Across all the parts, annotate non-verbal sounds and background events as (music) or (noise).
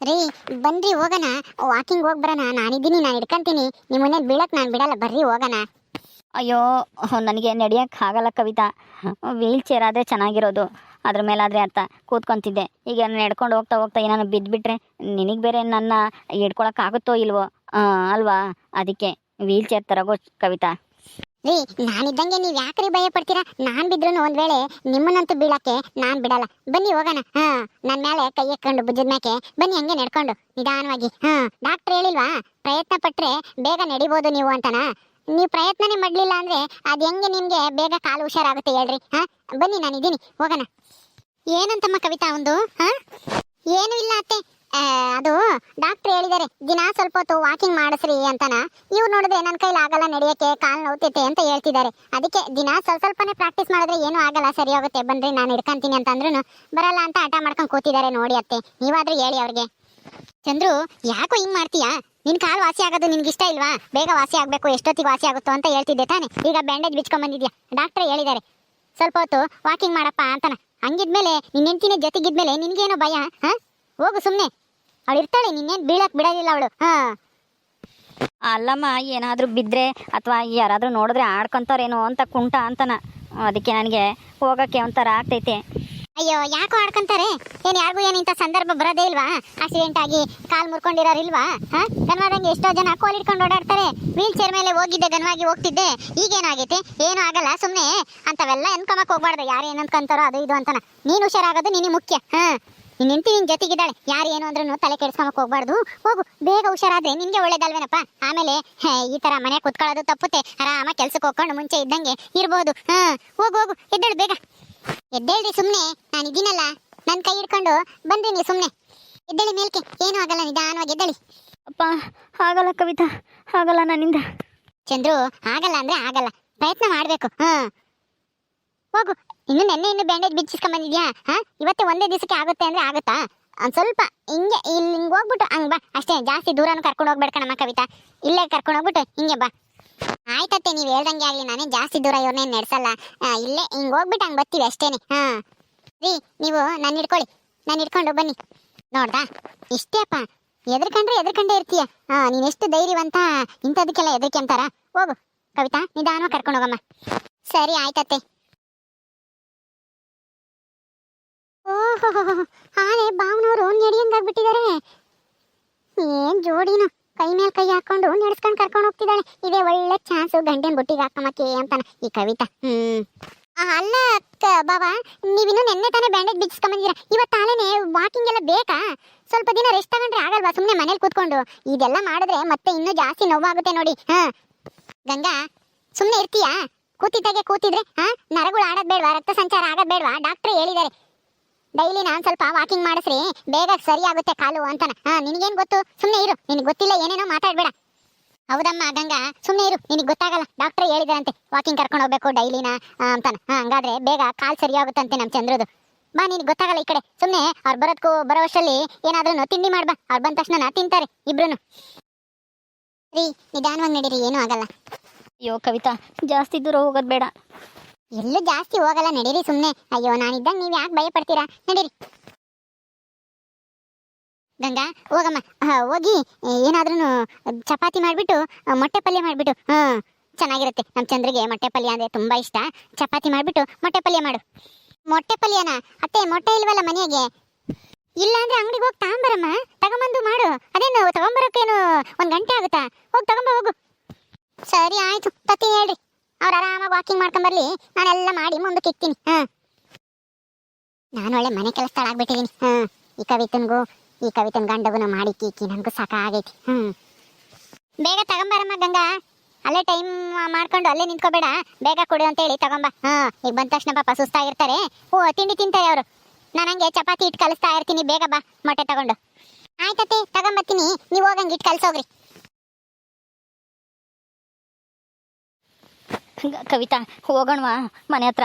ರೀ, ಬನ್ರಿ ಹೋಗೋಣ. ವಾಕಿಂಗ್ ಹೋಗಿ ಬರೋಣ. ನಾನಿದ್ದೀನಿ ನಾನು ನಿಮ್ಮ ನಿಮ್ಮನ್ನೇ ಬೀಳಕ್ಕೆ ನಾನು ಬಿಡಲ್ಲ. ಬರ್ರಿ ಹೋಗೋಣ. ಅಯ್ಯೋ, ನನಗೆ ನಡೆಯೋಕ್ಕೆ ಆಗಲ್ಲ ಕವಿತಾ. ವೀಲ್ ಚೇರ್ ಆದರೆ ಚೆನ್ನಾಗಿರೋದು. ಅದ್ರ ಮೇಲಾದರೆ ಅರ್ಥ. ಕೂತ್ಕೊಂತಿದ್ದೆ. ಈಗ ನಡ್ಕೊಂಡು ಹೋಗ್ತಾ ಹೋಗ್ತಾ ಏನಾನು ಬಿದ್ದುಬಿಟ್ರೆ ನಿನಗೆ ಬೇರೆ ನನ್ನ ಹಿಡ್ಕೊಳಕ್ಕಾಗುತ್ತೋ ಇಲ್ವೋ? ಅಲ್ವಾ? ಅದಕ್ಕೆ ವೀಲ್ ಚೇರ್ ತರಗೋ ಕವಿತಾ. ರೀ, ನಾನಿದ್ದಂಗೆ ನೀವು ಯಾಕ್ರಿ ಭಯ ಪಡ್ತೀರಾ ನಾನು ಬಿದ್ರು ಒಂದ್ ವೇಳೆ ನಿಮ್ಮನ್ನಂತೂ ಬೀಳಕ್ಕೆ ನಾನ್ ಬಿಡಲ್ಲ. ಬನ್ನಿ ಹೋಗೋಣ. ಹಾ, ನನ್ ಮೇಲೆ ಕೈ ಎಕ್ಕೊಂಡು ಬುಜ್ಜದ ಮ್ಯಾಕೆ ಬನ್ನಿ ಹಂಗೆ ನಡ್ಕೊಂಡು. ನಿಧಾನವಾಗಿ. ಹಾ, ಡಾಕ್ಟರ್ ಹೇಳಿಲ್ವಾ? ಪ್ರಯತ್ನ ಪಟ್ರೆ ಬೇಗ ನಡಿಬೋದು ನೀವು ಅಂತನಾ? ನೀವು ಪ್ರಯತ್ನನೇ ಮಾಡ್ಲಿಲ್ಲ ಅಂದ್ರೆ ಅದ್ ಹೆಂಗೆ ನಿಮ್ಗೆ ಬೇಗ ಕಾಲು ಹುಷಾರಾಗುತ್ತೆ ಹೇಳ್ರಿ. ಹಾ, ಬನ್ನಿ ನಾನಿದ್ದೀನಿ. ಹೋಗೋಣ. ಏನಂತಮ್ಮ ಕವಿತಾ ಒಂದು? ಹಾ? ಏನು ಇಲ್ಲ ಅತ್ತೆ. ಅದು ಡಾಕ್ಟರ್ ಹೇಳಿದ್ದಾರೆ ದಿನ ಸ್ವಲ್ಪ ಹೊತ್ತು ವಾಕಿಂಗ್ ಮಾಡಿಸ್ರಿ ಅಂತನ. ಇವ್ರು ನೋಡಿದ್ರೆ ನನ್ನ ಕೈಲಿ ಆಗಲ್ಲ, ನಡೆಯಕ್ಕೆ, ಕಾಲು ನೋವುತ್ತೈತೆ ಅಂತ ಹೇಳ್ತಿದ್ದಾರೆ ಅದಕ್ಕೆ ದಿನ ಸ್ವಲ್ಪ ಸ್ವಲ್ಪನೇ ಪ್ರಾಕ್ಟೀಸ್ ಮಾಡಿದ್ರೆ ಏನೂ ಆಗಲ್ಲ, ಸರಿ ಹೋಗುತ್ತೆ ಬನ್ರಿ ನಾನು ಹಿಡ್ಕೊಂತೀನಿ ಅಂತಂದ್ರೂ ಬರಲ್ಲ ಅಂತ ಹಠ ಮಾಡ್ಕೊಂಡು ಕೂತಿದ್ದಾರೆ ನೋಡಿ ಅತ್ತೆ. ನೀವಾದ್ರೂ ಹೇಳಿ ಅವ್ರಿಗೆ. ಚಂದ್ರು, ಯಾಕೋ ಹಿಂಗೆ ಮಾಡ್ತೀಯಾ? ನಿನ್ ಕಾಲು ವಾಸಿ ಆಗೋದು ನಿನ್ಗೆ ಇಷ್ಟ ಇಲ್ವಾ? ಬೇಗ ವಾಸಿ ಆಗಬೇಕು, ಎಷ್ಟೊತ್ತಿಗೆ ವಾಸಿ ಆಗುತ್ತೋ ಅಂತ ಹೇಳ್ತಿದ್ದೆ ತಾನೆ. ಈಗ ಬ್ಯಾಂಡೇಜ್ ಬಿಚ್ಕೊಂಡ್ ಬಂದಿದ್ಯಾ? ಡಾಕ್ಟರ್ ಹೇಳಿದ್ದಾರೆ ಸ್ವಲ್ಪ ಹೊತ್ತು ವಾಕಿಂಗ್ ಮಾಡಪ್ಪ ಅಂತನ. ಹಂಗಿದ್ಮೇಲೆ ನಿನ್ನ ಹೆಂಡತಿನ ಜೊತೆಗಿದ್ಮೇಲೆ ನಿನಗೇನೋ ಭಯ, ಹಾ? ಹೋಗು ಸುಮ್ನೆ. ಅವಳು ಇರ್ತಾಳೆ ನಿನ್ನೇನ್ ಬೀಳಕ್ಕೆ ಬಿಡೋದಿಲ್ಲ ಅವಳು. ಹಾ. ಅಲ್ಲಮ್ಮ ಏನಾದರೂ ಬಿದ್ದರೆ ಅಥವಾ ಯಾರಾದರೂ ನೋಡಿದ್ರೆ ಆಡ್ಕೊಂತಾರೇನೋ ಅಂತ ಕುಂಟ ಅಂತನ. ಅದಕ್ಕೆ ನನಗೆ ಹೋಗಕ್ಕೆ ಒಂಥರ ಆಗ್ತೈತೆ. ಅಯ್ಯೋ ಯಾಕೋ ಆಡ್ಕೊಂತಾರೆ? ಏನ್ ಯಾರಿಗೂ ಏನು ಇಂಥ ಸಂದರ್ಭ ಬರೋದೇ ಇಲ್ವಾ? ಆಕ್ಸಿಡೆಂಟ್ ಆಗಿ ಕಾಲು ಮುರ್ಕೊಂಡಿರೋರಿಲ್ವಾ ಹಾಂ? ಗನ್ವಾದಂಗೆ ಎಷ್ಟೋ ಜನ ಕೋಲ್ ಇಟ್ಕೊಂಡು ಓಡಾಡ್ತಾರೆ. ವೀಲ್ ಚೇರ್ ಮೇಲೆ ಹೋಗಿದ್ದೆ ಗನ್ವಾಗಿ ಹೋಗ್ತಿದ್ದೆ. ಈಗೇನಾಗೈತೆ ಏನೂ ಆಗಲ್ಲ ಸುಮ್ಮನೆ ಅಂತವೆಲ್ಲ ಎನ್ಕೊಂಬಕ್ಕೆ ಹೋಗ್ಬಾರ್ದು. ಯಾರು ಏನಂತ ಅನ್ಕೊಂತಾರೋ ಅದು ಇದು ಅಂತನ. ನೀನು ಹುಷಾರಾಗೋದು ನಿನಗೆ ಮುಖ್ಯ. ಹಾ. ನಿನ್ ಹೆಂಡತಿ ನಿನ್ ಜೊತೆಗಿದ್ದಾಳೆ. ಯಾರು ಏನು ಅಂದ್ರೂ ತಲೆ ಕೆಡಿಸ್ಕೊಂಬಕ್ ಹೋಗ್ಬಾರ್ದು. ಹೋಗು ಬೇಗ ಹುಷಾರಾದ್ರೆ ನಿನ್ಗೆ ಒಳ್ಳೇದಲ್ವೇನಪ್ಪ? ಆಮೇಲೆ ಹೇ, ಈ ತರ ಮನೆ ಕುತ್ಕೊಳ್ಳೋದು ತಪ್ಪುತ್ತೆ. ಆರಾಮ ಕೆಲ್ಸಕ್ಕೆ ಹೋಗ್ಕೊಂಡು ಮುಂಚೆ ಇದ್ದಂಗೆ ಇರ್ಬೋದು. ಹಾ ಹೋಗು ಹೋಗು ಎದ್ದೇಳು ಬೇಗ. ಎದ್ದೇಳ್ರಿ ಸುಮ್ನೆ ನಾನು ಇದೀನಲ್ಲ. ನನ್ ಕೈ ಹಿಡ್ಕೊಂಡು ಬಂದ್ರಿ ನೀವು ಸುಮ್ನೆ. ಎದ್ದೇಳಿ ಮೇಲ್ಕೆ. ಏನು ಆಗಲ್ಲ ನಿಧಾನವಾಗಿ ಎದ್ದೇಳಿ. ಅಪ್ಪ ಆಗಲ್ಲ ಕವಿತಾ. ಆಗಲ್ಲ ನನ್ನಿಂದ. ಚಂದ್ರು ಆಗಲ್ಲ ಅಂದ್ರೆ ಆಗಲ್ಲ. ಪ್ರಯತ್ನ ಮಾಡ್ಬೇಕು. ಹಾ. ಹೋಗು ಇನ್ನು ನೆನ್ನೆ ಇನ್ನು ಬ್ಯಾಂಡೇಜ್ ಬಿಚ್ಚಿಸ್ಕೊಂಬಂದಿದ್ಯಾ ಹಾ? ಇವತ್ತೇ ಒಂದೇ ದಿವಸಕ್ಕೆ ಆಗುತ್ತೆ ಅಂದ್ರೆ ಆಗುತ್ತಾ? ಒಂದು ಸ್ವಲ್ಪ ಹಿಂಗೆ, ಇಲ್ಲಿ ಹಿಂಗೆ ಹೋಗ್ಬಿಟ್ಟು, ಹಂಗೆ ಬಾ. ಅಷ್ಟೇ, ಜಾಸ್ತಿ ದೂರನು ಕರ್ಕೊಂಡು ಹೋಗ್ಬೇಡ ಕಣಮ್ಮ ಕವಿತಾ. ಇಲ್ಲೇ ಕರ್ಕೊಂಡು ಹೋಗ್ಬಿಟ್ಟು, ಹಿಂಗೆ ಬಾ. ಆಯ್ತತ್ತೆ ನೀವು ಹೇಳ್ದಂಗೆ ಆಗಲಿ. ನಾನೇ ಜಾಸ್ತಿ ದೂರ ಇವ್ರನ್ನೇನು ನಡೆಸಲ್ಲ. ಇಲ್ಲೇ ಹಿಂಗೆ ಹೋಗ್ಬಿಟ್ಟು ಹಂಗ್ ಬರ್ತೀವಿ ಅಷ್ಟೇನೆ. ಹಾ. ರೀ, ನೀವು ನಾನು ಹಿಡ್ಕೊಳ್ಳಿ. ನಾನು ಹಿಡ್ಕೊಂಡು ಬನ್ನಿ. ನೋಡ್ದಾ? ಇಷ್ಟೇ ಅಪ್ಪ ಎದ್ರಕಂಡ್ರೆ ಎದ್ರಕಂಡೇ ಇರ್ತೀಯ. ಹಾ, ನೀನು ಎಷ್ಟು ಧೈರ್ಯವಂತ ಇಂಥದಕ್ಕೆಲ್ಲ ಎದ್ರಿಕೆ ಅಂತಾರ? ಹೋಗು. ಕವಿತಾ, ನಿಧಾನವಾಗಿ ಕರ್ಕೊಂಡು ಹೋಗಮ್ಮ. ಸರಿ, ಆಯ್ತತ್ತೆ. ಓಹೋ, ಆನೆ ಬಾವನವರು ನೆಡಿಯಂಗಾಗ್ಬಿಟ್ಟಿದ್ದಾರೆ ಏನ್ ಜೋಡಿನ, ಕೈ ಮೇಲೆ ಕೈ ಹಾಕೊಂಡು ನಡೆಸ್ಕೊಂಡು ಕರ್ಕೊಂಡು ಹೋಗ್ತಿದ್ದಾಳೆ. ಇದೇ ಒಳ್ಳೆ ಚಾನ್ಸು ಗಂಡನ ಬುಟ್ಟಿಗೆ ಹಾಕಮಕ್ಕೆ ಅಂತಾನೆ ಈ ಕವಿತಾ. ಹ್ಮ್. ಅಲ್ಲ ಬಾಬಾ ನೀವಿನ್ನು ನೆನ್ನೆ ತಾನೇ ಬ್ಯಾಂಡೇಜ್ ಬಿಚ್ಚಿಸ್ಕೊಂಬಂದಿರ ಇವತ್ತು ತಾಲೇನೆ ವಾಕಿಂಗ್ ಎಲ್ಲ ಬೇಕಾ? ಸ್ವಲ್ಪ ದಿನ ರೆಸ್ಟ್ ತಗೊಂಡ್ರೆ ಆಗಲ್ವಾ ಸುಮ್ಮನೆ ಮನೇಲಿ ಕೂತ್ಕೊಂಡು? ಇದೆಲ್ಲ ಮಾಡಿದ್ರೆ ಮತ್ತೆ ಇನ್ನೂ ಜಾಸ್ತಿ ನೋವಾಗುತ್ತೆ ನೋಡಿ, ಹಾ. ಗಂಗಾ ಸುಮ್ಮನೆ ಇರ್ತೀಯಾ? ಕೂತಿದ್ದಾಗೆ ಕೂತಿದ್ರೆ, ಹಾ? ನರಗಳು ಆಡೋದು ಬೇಡವಾ, ರಕ್ತ ಸಂಚಾರ ಆಗೋದು ಬೇಡವಾ? ಡಾಕ್ಟ್ರ್ ಹೇಳಿದ್ದಾರೆ. ಡೈಲಿ ನಾನ್ ಸ್ವಲ್ಪ ವಾಕಿಂಗ್ ಮಾಡಿಸ್ರಿ, ಬೇಗ ಸರಿ ಆಗುತ್ತೆ ಕಾಲು ಅಂತಾನ. ಹಾ, ನಿನಗೇನು ಗೊತ್ತು? ಸುಮ್ಮನೆ ಇರು. ನಿನಗೆ ಗೊತ್ತಿಲ್ಲ ಏನೇನೋ ಮಾತಾಡ್ಬೇಡ. ಹೌದಮ್ಮ ಗಂಗಾ ಸುಮ್ಮನೆ ಇರು. ನಿನಗೆ ಗೊತ್ತಾಗಲ್ಲ. ಡಾಕ್ಟರ್ ಹೇಳಿದಾರಂತೆ ವಾಕಿಂಗ್ ಕರ್ಕೊಂಡು ಹೋಗ್ಬೇಕು ಡೈಲಿನ ಅಂತಾನ. ಹಂಗಾದ್ರೆ ಬೇಗ ಕಾಲು ಸರಿ ಆಗುತ್ತಂತೆ ನಮ್ಮ ಚಂದ್ರದು. ಬಾ, ನಿನಗೆ ಗೊತ್ತಾಗಲ್ಲ ಈ ಕಡೆ. ಸುಮ್ಮನೆ ಅವ್ರು ಬರೋದಕ್ಕೂ ಬರೋ ವರ್ಷಲ್ಲಿ ಏನಾದ್ರೂ ತಿಂಡಿ ಮಾಡ್ಬಾ. ಅವ್ರು ಬಂದ ತಕ್ಷಣ ನಾ ತಿಂತಾರೆ ಇಬ್ರು ರೀ ನಿಧಾನವಾಗಿ ನಡೀರಿ, ಏನೂ ಆಗಲ್ಲ. ಅಯ್ಯೋ, ಕವಿತಾ, ಜಾಸ್ತಿ ದೂರ ಹೋಗೋದು ಬೇಡ. ಎಲ್ಲೂ ಜಾಸ್ತಿ ಹೋಗಲ್ಲ, ನಡೀರಿ ಸುಮ್ಮನೆ ಅಯ್ಯೋ, ನಾನಿದ್ದಂಗೆ ನೀವು ಯಾಕೆ ಭಯ ಪಡ್ತೀರಾ ನಡೀರಿ. ಗಂಗಾ, ಹೋಗಮ್ಮ. ಹೋಗಿ. ಏನಾದ್ರೂ ಚಪಾತಿ ಮಾಡಿಬಿಟ್ಟು ಮೊಟ್ಟೆ ಪಲ್ಯ ಮಾಡಿಬಿಟ್ಟು. ಹಾಂ, ಚೆನ್ನಾಗಿರುತ್ತೆ. ನಮ್ಮ ಚಂದ್ರಿಗೆ ಮೊಟ್ಟೆ ಪಲ್ಯ ಅಂದರೆ ತುಂಬ ಇಷ್ಟ. ಚಪಾತಿ ಮಾಡಿಬಿಟ್ಟು ಮೊಟ್ಟೆ ಪಲ್ಯ ಮಾಡು. ಮೊಟ್ಟೆ ಪಲ್ಯನಾ? ಅತ್ತೆ, ಮೊಟ್ಟೆ ಇಲ್ವಲ್ಲ ಮನೆಗೆ? ಇಲ್ಲ ಅಂದ್ರೆ ಅಂಗಡಿಗೆ ಹೋಗಿ ತಗೊಂಬರಮ್ಮ. ತಗೊಂಬಂದು ಮಾಡು. ಅದೇನು, ತಗೊಂಬರೋಕ್ಕೇನು ಒಂದು ಗಂಟೆ ಆಗುತ್ತಾ? ಹೋಗಿ ತಗೊಂಬ, ಹೋಗು. ಸರಿ, ಆಯ್ತು. ತತ್ತಿ ಹೇಳ್ರಿ. ಅವ್ರು ಆರಾಮಾಗಿ ವಾಕಿಂಗ್ ಮಾಡ್ಕೊಂಬರ್ಲಿ ನಾನೆಲ್ಲ ಮಾಡಿ ಮುಂದಕ್ಕೆ ಇಕ್ತೀನಿ. ಹಾ. ನಾನು ಒಳ್ಳೆ ಮನೆ ಕೆಲಸ ಆಗ್ಬಿಟ್ಟಿದ್ದೀನಿ ಹಾ. ಈ ಕವಿತನ್ಗೂ, ಈ ಕವಿತನ್ ಗಂಡಗುನ ಮಾಡಿ ಕೀಕಿ. ನನಗೂ ಸಾಕಾಗೈತಿ. ಹ್ಮ್. ಬೇಗ ತಗೊಂಬರಮ್ಮ ಗಂಗಾ. ಅಲ್ಲೇ ಟೈಮ್ ಮಾಡ್ಕೊಂಡು ಅಲ್ಲೇ ನಿಂತ್ಕೋಬೇಡ. ಬೇಗ ಕೊಡು ಅಂತ ಹೇಳಿ ತಗೊಂಬ. ಹಾ. ಈಗ ಬಂದ ತಕ್ಷಣ ಪಾಪ ಸುಸ್ತಾಗಿರ್ತಾರೆ. ಓ ತಿಂಡಿ ತಿಂತಾರೆ ಅವರು. ನಾನು ಹಂಗೆ ಚಪಾತಿ ಇಟ್ಟು ಕಲಿಸ್ತಾ ಇರ್ತೀನಿ. ಬೇಗ ಬಾ, ಮೊಟ್ಟೆ ತಗೊಂಡು. ಆಯ್ತತೆ ತಗೊಂಬರ್ತೀನಿ. ನೀವು ಹೋಗಂಗೆ ಇಟ್ಟು ಕಲ್ಸೋಗ್ರಿ. ಕವಿತಾ ಹೋಗೋಣವಾ ಮನೆ ಹತ್ರ?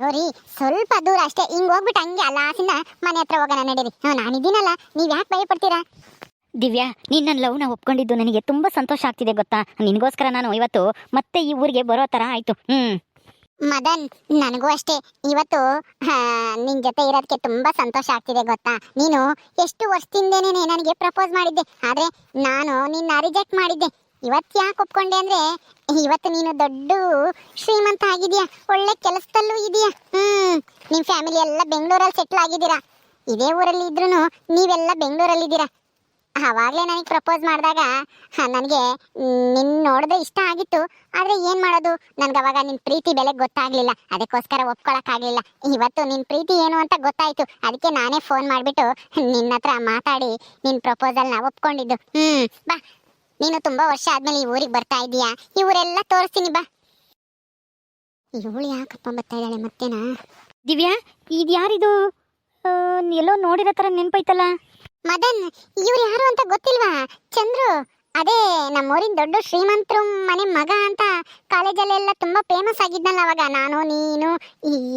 ನೋರಿ ಸ್ವಲ್ಪ ದೂರ ಅಷ್ಟೇ. ಹಿಂಗ್ ಹೋಗ್ಬಿಟ್ಟು ಹಂಗೆ ಅಲ್ಲಾಸಿಂದ ಮನೆ ಹತ್ರ ಹೋಗೋಣ ನಡೀರಿ. ಹ್ಞೂ ನಾನಿದ್ದೀನಲ್ಲ ನೀವ್ ಯಾಕೆ ಭಯ ಪಡ್ತೀರಾ? ದಿವ್ಯಾ ನೀನು ನನ್ನ ಲವ್ನ ಒಪ್ಕೊಂಡಿದ್ದು ನನಗೆ ತುಂಬ ಸಂತೋಷ ಆಗ್ತಿದೆ ಗೊತ್ತಾ? ನಿನಗೋಸ್ಕರ ನಾನು ಇವತ್ತು ಮತ್ತೆ ಈ ಊರಿಗೆ ಬರೋ ತರ ಆಯ್ತು. ಹ್ಮ್. ಮದನ್ ನನಗೂ ಅಷ್ಟೇ. ಇವತ್ತು ನಿನ್ನ ನಿನ್ ಜೊತೆ ಇರೋದಕ್ಕೆ ತುಂಬಾ ಸಂತೋಷ ಆಗ್ತಿದೆ ಗೊತ್ತಾ? ನೀನು ಎಷ್ಟು ವರ್ಷದಿಂದೇನೆ ನನಗೆ ಪ್ರಪೋಸ್ ಮಾಡಿದ್ದೆ. ಆದ್ರೆ ನಾನು ನಿನ್ನ ರಿಜೆಕ್ಟ್ ಮಾಡಿದ್ದೆ. ಇವತ್ತು ಯಾಕೆ ಒಪ್ಕೊಂಡೆ ಅಂದ್ರೆ ಇವತ್ತು ನೀನು ದೊಡ್ಡ ಶ್ರೀಮಂತ ಆಗಿದ್ಯಾ ಒಳ್ಳೆ ಕೆಲಸದಲ್ಲೂ ಇದೆಯಾ. ಹ್ಮ್, ನಿಮ್ ಫ್ಯಾಮಿಲಿ ಎಲ್ಲ ಬೆಂಗಳೂರಲ್ಲಿ ಸೆಟ್ಲ್ ಆಗಿದ್ದೀರಾ? ಇದೇ ಊರಲ್ಲಿ ಇದ್ರೂ ನೀವೆಲ್ಲ ಬೆಂಗಳೂರಲ್ಲಿದ್ದೀರಾ ಆವಾಗಲೇ ನನಗೆ ಪ್ರಪೋಸ್ ಮಾಡಿದಾಗ ನನಗೆ ನಿನ್ನ ನೋಡಿದ್ರೆ ಇಷ್ಟ ಆಗಿತ್ತು. ಆದರೆ ಏನು ಮಾಡೋದು? ನನಗೆ ಅವಾಗ ನಿನ್ನ ಪ್ರೀತಿ ಬೆಲೆ ಗೊತ್ತಾಗಲಿಲ್ಲ. ಅದಕ್ಕೋಸ್ಕರ ಒಪ್ಕೊಳ್ಳೋಕ್ಕಾಗಲಿಲ್ಲ ಇವತ್ತು ನಿನ್ನ ಪ್ರೀತಿ ಏನು ಅಂತ ಗೊತ್ತಾಯಿತು. ಅದಕ್ಕೆ ನಾನೇ ಫೋನ್ ಮಾಡಿಬಿಟ್ಟು ನಿನ್ನ ಹತ್ರ ಮಾತಾಡಿ ನಿನ್ನ ಪ್ರಪೋಸಲ್ನ ಒಪ್ಕೊಂಡಿದ್ದು. ಹ್ಞೂ ಬಾ. ನೀನು ತುಂಬ ವರ್ಷ ಆದ್ಮೇಲೆ ಈ ಊರಿಗೆ ಬರ್ತಾ ಇದೀಯಾ? ಈ ಊರೆಲ್ಲ ತೋರಿಸ್ತೀನಿ ಬಾ. ಇವಳು ಯಾಕಪ್ಪ ಬರ್ತಾ ಇದ್ದಾಳೆ ಮತ್ತೇನಾ? ದಿವ್ಯಾ ಇದು ಯಾರಿದು ಆ, ಎಲ್ಲೋ ನೋಡಿರೋ ಥರ ನೆನಪೈತಲ್ಲ? ಮದನ್ ಇವ್ರು ಯಾರು ಅಂತ ಗೊತ್ತಿಲ್ವಾ? ಚಂದ್ರು ಅದೇ ನಮ್ಮೂರಿನ ದೊಡ್ಡ ಶ್ರೀಮಂತರು ಮನೆ ಮಗ ಅಂತ ಕಾಲೇಜಲ್ಲೆಲ್ಲ ತುಂಬಾ ಫೇಮಸ್ ಆಗಿದ್ನಲ್ಲ ಅವಾಗ. ನಾನು ನೀನು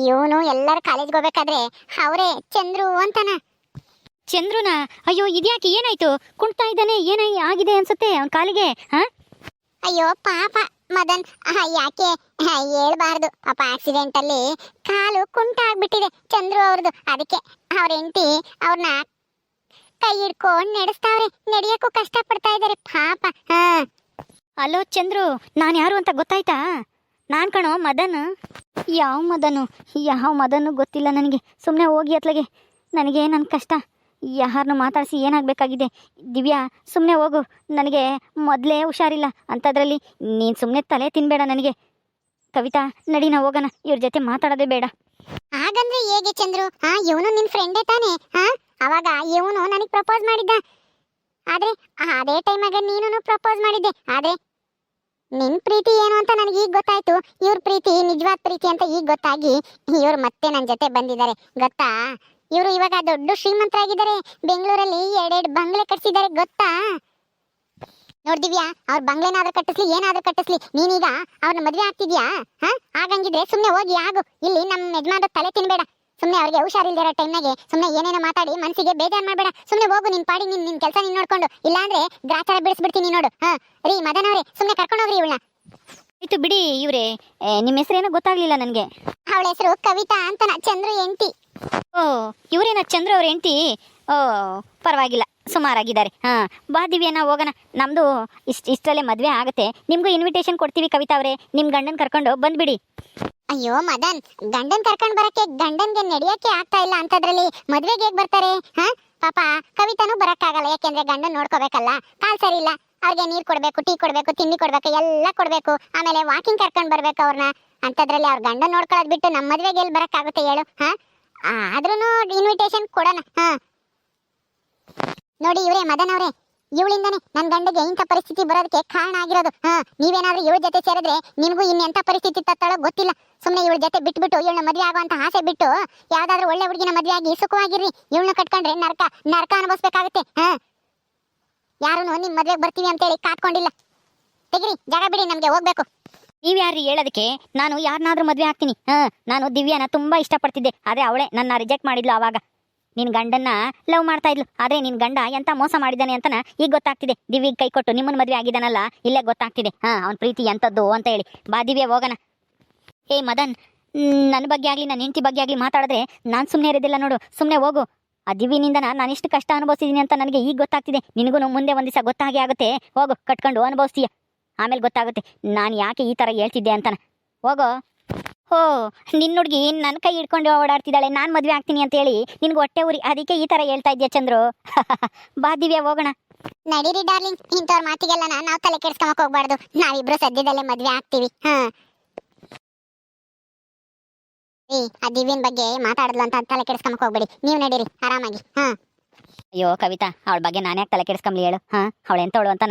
ಇವನು ಎಲ್ಲರೂ ಕಾಲೇಜ್ಗೆ ಹೋಗ್ಬೇಕಾದ್ರೆ ಅವರೇ ಚಂದ್ರು ಅಂತಾನ. ಚಂದ್ರುನ ಅಯ್ಯೋ ಇದ್ಯಾಕೆ ಏನಾಯ್ತು? ಕುಣ್ತಾ ಇದ್ದಾನೆ ಏನೈ ಆಗಿದೆ ಅನ್ಸುತ್ತೆ ಅವನ ಕಾಲಿಗೆ ಹಾ? ಅಯ್ಯೋ ಪಾಪ ಮದನ್ ಆಹ್, ಯಾಕೆ ಆಹ್, ಹೇಳ್ಬಾರ್ದು. ಪಾಪ ಆಕ್ಸಿಡೆಂಟ್ ಅಲ್ಲಿ ಕಾಲು ಕುಂಟ ಆಗ್ಬಿಟ್ಟಿದೆ ಚಂದ್ರು ಅವ್ರದ್ದು ಅದಕ್ಕೆ ಅವ್ರ ಹೆಂಡತಿ ಅವ್ರನ್ನ ಕೈ ಹಿಡ್ಕೊಂಡು ನಡೆಸ್ತಾವ್ರೆ. ನಡೆಯಕ್ಕೂ ಕಷ್ಟ ಪಡ್ತಾ ಇದಾರೆ ಪಾಪ ಹಾ. ಅಲೋ ಚಂದ್ರು ನಾನು ಯಾರು ಅಂತ ಗೊತ್ತಾಯ್ತಾ? ನಾನು ಕಣೋ ಮದನ್. ಯಾವ ಮದನು? ಯಾವ ಮದನು ಗೊತ್ತಿಲ್ಲ ನನಗೆ. ಸುಮ್ಮನೆ ಹೋಗಿ ಅತ್ಲಗೆ. ನನಗೆ ನನ್ನ ಕಷ್ಟ. ಯಾರನ್ನು ಮಾತಾಡಿಸಿ ಏನಾಗಬೇಕಾಗಿದೆ? ದಿವ್ಯಾ ಸುಮ್ಮನೆ ಹೋಗು. ನನಗೆ ಮೊದಲೇ ಹುಷಾರಿಲ್ಲ. ಅಂಥದ್ರಲ್ಲಿ ನೀನು ಸುಮ್ಮನೆ ತಲೆ ತಿನ್ಬೇಡ ನನಗೆ. ಕವಿತಾ ನಡಿನ ಹೋಗೋಣ. ಇವ್ರ ಜೊತೆ ಮಾತಾಡೋದೇ ಬೇಡ. ಹಾಗಂದ್ರೆ ಹೇಗೆ ಚಂದ್ರು? ಹಾ, ಇವನು ನಿನ್ ಫ್ರೆಂಡೇ ತಾನೆ? ಹಾ, ಅವಾಗ ಇವನು ನನಗೆ ಪ್ರಪೋಸ್ ಮಾಡಿದ್ದ. ಆದ್ರೆ ಅದೇ ಟೈಮಾಗ ನೀನು ಪ್ರಪೋಸ್ ಮಾಡಿದ್ದೆ. ಆದ್ರೆ ನಿನ್ ಪ್ರೀತಿ ಏನು ಅಂತ ನನಗೆ ಈಗ ಗೊತ್ತಾಯ್ತು. ಇವ್ರ ಪ್ರೀತಿ ನಿಜವಾದ ಪ್ರೀತಿ ಅಂತ ಈಗ ಗೊತ್ತಾಗಿ ಇವ್ರು ಮತ್ತೆ ನನ್ನ ಜೊತೆ ಬಂದಿದ್ದಾರೆ. ಗೊತ್ತಾ? ಇವರು ಇವಾಗ ದೊಡ್ಡ ಶ್ರೀಮಂತರಾಗಿದ್ದಾರೆ. ಬೆಂಗಳೂರಲ್ಲಿ ಎರಡೆರಡು ಬಂಗ್ಲೆ ಕಟ್ಸಿದ್ದಾರೆ, ಗೊತ್ತಾ? ನೋಡ್ದಿವ್ಯಾ ಅವ್ರ ಬಂಗ್ಲೆನಾದ್ರೂ ಕಟ್ಟಿಸ್ಲಿ, ಏನಾದ್ರೂ ಕಟ್ಟಿಸ್ಲಿ. ನೀನೀಗ ಅವ್ರನ್ನ ಮದುವೆ ಆಗ್ತಿದ್ಯಾ? ಹಾ? ಹಾಗಂಗಿದ್ರೆ ಸುಮ್ನೆ ಹೋಗಿ ಆಗು. ಇಲ್ಲಿ ನಮ್ಮ ಯಜಮಾನ ತಲೆ ತಿನ್ಬೇಡ. ಸುಮ್ನೆ ಅವ್ರಿಗೆ ಹುಷಾರಿಲ್ದಿರೋ ಟೈಮ್ನಾಗೆ ಸುಮ್ನೆ ಏನೇನೋ ಮಾತಾಡಿ ಮನಸ್ಸಿಗೆ ಬೇಜಾರ್ ಮಾಡಬೇಡ. ಸುಮ್ನೆ ಹೋಗು ನಿನ್ ಪಾಡಿ ನಿನ್ ನಿನ್ ಕೆಲಸ ನೀನ್ ನೋಡ್ಕೊಂಡು. ಇಲ್ಲಾಂದ್ರೆ ಗ್ರಾಚಾರ ಬಿಡಿಸ್ಬಿಡ್ತೀನಿ ನೋಡು. ಹಾ, ರೀ ಮದನವ್ರೆ ಸುಮ್ಮನೆ ಸುಮ್ನೆ ಕರ್ಕೊಂಡು ಹೋಗ್ರಿ ಇವಳನ್ನ. ಆಯ್ತು ಬಿಡಿ ಇವ್ರೆ. ನಿಮ್ಮ ಹೆಸರೇನೋ ಗೊತ್ತಾಗ್ಲಿಲ್ಲ ನನಗೆ. ಅವಳ ಹೆಸರು ಕವಿತಾ ಅಂತನ ಚಂದ್ರು ಎಂಟಿ ಓ ಇವ್ರೇನ ಚಂದ್ರ ಅವ್ರ ಎಂಟಿ ಓ ಪರವಾಗಿಲ್ಲ ಸುಮಾರಾಗಿದ್ದಾರೆ. ಹಾಂ ಬಾ ದಿವ್ಯನ ಹೋಗೋಣ. ನಮ್ಮದು ಇಷ್ಟ ಇಷ್ಟರಲ್ಲೇ ಮದುವೆ ಆಗುತ್ತೆ. ನಿಮಗೂ ಇನ್ವಿಟೇಷನ್ ಕೊಡ್ತೀವಿ ಕವಿತಾ ಅವರೇ. ನಿಮ್ಮ ಗಂಡನ ಕರ್ಕೊಂಡು ಬಂದ್ಬಿಡಿ ಅಯ್ಯೋ ಮದನ್ ಗಂಡನ್ ಕರ್ಕೊಂಡ್ ಬರಕ್ಕೆ ಗಂಡನ್ಗೆ ನಡೆಯಕ್ಕೆ ಆಗ್ತಾ ಇಲ್ಲ ಅಂತದ್ರಲ್ಲಿ ಮದ್ವೆಗೆ ಹೇಗ್ ಬರ್ತಾರೆ? ಹಾ? ಪಾಪ ಕವಿತಾನು ಬರಕ್ಕಾಗಲ್ಲ ಯಾಕೆಂದ್ರೆ ಗಂಡನ್ ನೋಡ್ಕೋಬೇಕಲ್ಲ. ಕಾಲ್ ಸರಿ ಇಲ್ಲ. ಅವ್ರಿಗೆ ನೀರು ಕೊಡ್ಬೇಕು ಟೀ ಕೊಡ್ಬೇಕು, ತಿಂಡಿ ಕೊಡ್ಬೇಕು, ಎಲ್ಲ ಕೊಡ್ಬೇಕು. ಆಮೇಲೆ ವಾಕಿಂಗ್ ಕರ್ಕೊಂಡು ಬರಬೇಕು ಅವ್ರನ್ನ ಅಂತದ್ರಲ್ಲಿ ಅವ್ರ ಗಂಡ ನೋಡ್ಕೊಳ್ಳೋದು ಬಿಟ್ಟು ನಮ್ಮ ಮದುವೆಗೆ ಎಲ್ಲಿ ಬರೋಕ್ಕಾಗುತ್ತೆ ಹೇಳು, ಹಾಂ? ಆದ್ರೂ ಇನ್ವಿಟೇಷನ್ ಕೊಡೋಣ, ಹಾಂ? ನೋಡಿ ಇವರೇ, ಮದನ್ ಅವರೇ, ಇವಳಿಂದಾನೆ ನನ್ನ ಗಂಡಗೆ ಇಂಥ ಪರಿಸ್ಥಿತಿ ಬರೋದಕ್ಕೆ ಕಾರಣ ಆಗಿರೋದು, ಹಾ? ನೀವೇನಾದ್ರೂ ಇವಳ ಜೊತೆ ಸೇರಿದ್ರೆ ನಿಮಗೂ ಇನ್ನೆಂಥ ಪರಿಸ್ಥಿತಿ ತತ್ತಳೋ ಗೊತ್ತಿಲ್ಲ. ಸುಮ್ಮನೆ ಇವಳ ಜೊತೆ ಬಿಟ್ಬಿಟ್ಟು ಇವಳನ್ನ ಮದುವೆ ಆಗುವಂತ ಆಸೆ ಬಿಟ್ಟು ಯಾವ್ದಾದ್ರು ಒಳ್ಳೆ ಹುಡುಗಿನ ಮದುವೆ ಆಗಿ ಸುಖವಾಗಿರ್ರಿ. ಇವಳನ್ನ ಕಟ್ಕೊಂಡ್ರೆ ನರಕ ನರಕ ಅನುಭವಿಸ್ಬೇಕಾಗುತ್ತೆ, ಹಾ? ಯಾರು ನಿಮ್ ಮದ್ವೆಗೆ ಬರ್ತೀವಿ ಅಂತೇಳಿ ಕಾತ್ಕೊಂಡಿಲ್ಲ ತೆಗಿರಿ, ಜಾಗ ಬಿಡಿ, ನಮ್ಗೆ ಹೋಗ್ಬೇಕು. ನೀವು ಯಾರು ಹೇಳೋದಕ್ಕೆ? ನಾನು ಯಾರನ್ನಾದ್ರೂ ಮದುವೆ ಆಗ್ತೀನಿ. ಹಾ, ನಾನು ದಿವ್ಯಾನ ತುಂಬ ಇಷ್ಟಪಡ್ತಿದ್ದೆ. ಆದ್ರೆ ಅವಳೆ ನನ್ನ ರಿಜೆಕ್ಟ್ ಮಾಡಿದ್ಲು ಆವಾಗ ನಿನ್ನ ಗಂಡನ್ನ ಲವ್ ಮಾಡ್ತಾ ಇದ್ಲು. ಆದ್ರೆ ನಿನ್ನ ಗಂಡ ಎಂತ ಮೋಸ ಮಾಡಿದ್ದಾನೆ ಅಂತನ ಈಗ ಗೊತ್ತಾಗ್ತಿದೆ. ದಿವ್ಯಗೆ ಕೈ ಕೊಟ್ಟು ನಿಮ್ಮನ್ನ ಮದುವೆ ಆಗಿದ್ದಾನಲ್ಲ, ಇಲ್ಲೇ ಗೊತ್ತಾಗ್ತಿದೆ. ಹಾ, ಅವ್ನ ಪ್ರೀತಿ ಎಂಥದ್ದು ಅಂತ ಹೇಳಿ. ಬಾ ದಿವ್ಯ, ಹೋಗೋಣ. ಏ ಮದನ್ ನನ್ನ ಬಗ್ಗೆ ಆಗಲಿ ನನ್ನ ಹೆಂಡತಿ ಬಗ್ಗೆ ಆಗಲಿ ಮಾತಾಡಿದ್ರೆ ನಾನು ಸುಮ್ಮನೆ ಇರೋದಿಲ್ಲ ನೋಡು. ಸುಮ್ಮನೆ ಹೋಗು. ಆ ದಿವ್ಯನಿಂದ ನಾನು ಎಷ್ಟು ಕಷ್ಟ ಅನುಭವಿಸಿದ್ದೀನಿ ಅಂತ ನನಗೆ ಈಗ ಗೊತ್ತಾಗ್ತಿದೆ. ನಿನಗೂ ಮುಂದೆ ಒಂದು ದಿವಸ ಗೊತ್ತಾಗೇ ಆಗುತ್ತೆ. ಹೋಗು, ಕಟ್ಕೊಂಡು ಅನುಭವಿಸ್ತೀಯ. ಆಮೇಲೆ ಗೊತ್ತಾಗುತ್ತೆ. ನಾನು ಯಾಕೆ ಈ ಥರ ಹೇಳ್ತಿದ್ದೆ ಅಂತಾನೆ. ಹೋಗೋ. ಹೋ, ನಿನ್ನ ಹುಡುಗಿ ನನ್ನ ಕೈ ಹಿಡ್ಕೊಂಡು ಓಡಾಡ್ತಿದ್ದಾಳೆ. ನಾನು ಮದುವೆ ಆಗ್ತೀನಿ ಅಂತೇಳಿ ನಿನ್ಗೆ ಹೊಟ್ಟೆ ಉರಿ ಅದಕ್ಕೆ ಈ ಥರ ಹೇಳ್ತಾ ಇದೆಯಾ ಚಂದ್ರು? (laughs) ಬಾ ದಿವ್ಯ, ಹೋಗೋಣ. ನಡೀರಿ ಡಾರ್ಲಿಂಗ್. ಇಂಥವ್ರ ಮಾತಿಗೆಲ್ಲ ನಾವು ತಲೆ ಕೆಡ್ಸ್ಕೊಂಬಕ್ ಹೋಗ್ಬಾರ್ದು. ನಾವಿಬ್ರು ಸದ್ಯದಲ್ಲೇ ಮದುವೆ ಆಗ್ತೀವಿ. ಹಾ. ಏ ಆ ದಿವ್ಯನ್ ಬಗ್ಗೆ ಮಾತಾಡಲ್ಲ ಅಂತ ತಲೆ ಕೆಡಿಸ್ಕೊಂಬಕ್ ಹೋಗ್ಬೇಡಿ. ನೀವು ನಡೀರಿ ಆರಾಮಾಗಿ ಹಾ. ಅಯ್ಯೋ ಕವಿತಾ ಅವಳ ಬಗ್ಗೆ ನಾನು ಯಾಕೆ ತಲೆ ಕೆಡಿಸ್ಕೊಂಬ್ಲಿ ಹೇಳು ಹಾಂ? ಅವಳು ಎಂತವಳು ಅಂತ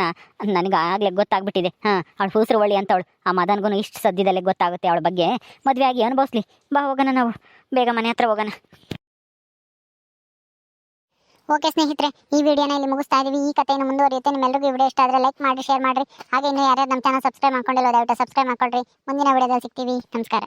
ನನಗೆ ಆಗಲೇ ಗೊತ್ತಾಗ್ಬಿಟ್ಟಿದೆ ಹಾಂ? ಅವಳು ಹೂಸರು ಒಳ್ಳಿ ಅಂತವಳು. ಆ ಮದನ್ಗೂ ಇಷ್ಟು ಸದ್ಯದಲ್ಲೇ ಗೊತ್ತಾಗುತ್ತೆ ಅವಳ ಬಗ್ಗೆ. ಮದುವೆ ಆಗಿ ಅನುಭವಿಸ್ಲಿ. ಬಾ ಹೋಗೋಣ ನಾವು. ಬೇಗ ಮನೆ ಹತ್ರ ಹೋಗೋಣ. ಓಕೆ ಸ್ನೇಹಿತರೆ ಈ ವಿಡಿಯೋನ ಇಲ್ಲಿ ಮುಗಿಸ್ತಾ ಇದೀವಿ. ಈ ಕಥೆಯನ್ನು ಮುಂದುವರಿಯುತ್ತೆ. ನಿಮ್ಮೆಲ್ಲರಿಗೂ ವಿಡಿಯೋ ಇಷ್ಟ ಆದರೆ ಲೈಕ್ ಮಾಡಿ ಶೇರ್ ಮಾಡಿರಿ. ಹಾಗೆ ಇನ್ನೂ ಯಾರ್ಯಾರು ನಮ್ಮ ಚಾನಲ್ ಸಬ್ಸ್ಕ್ರೈಬ್ ಮಾಡ್ಕೊಂಡಿಲ್ಲ ದಯವಿಟ್ಟು ಸಬ್ಸ್ಕ್ರೈಬ್ ಮಾಡ್ಕೊಳ್ರಿ. ಮುಂದಿನ ವಿಡಿಯೋದಲ್ಲಿ ಸಿಗ್ತೀವಿ. ನಮಸ್ಕಾರ.